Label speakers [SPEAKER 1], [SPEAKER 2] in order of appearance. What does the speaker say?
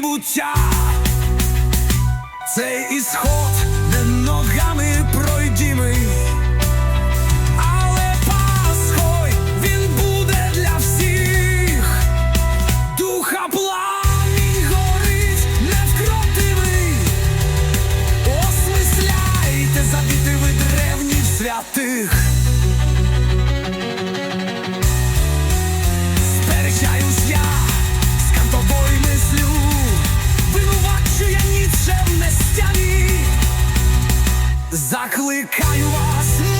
[SPEAKER 1] прибуття, цей ісход не ногами пройдіми, але Пасхой він буде для всіх, духа пламінь горить невкротивий, осмисляйте завітиви древніх святих. закликаю вас.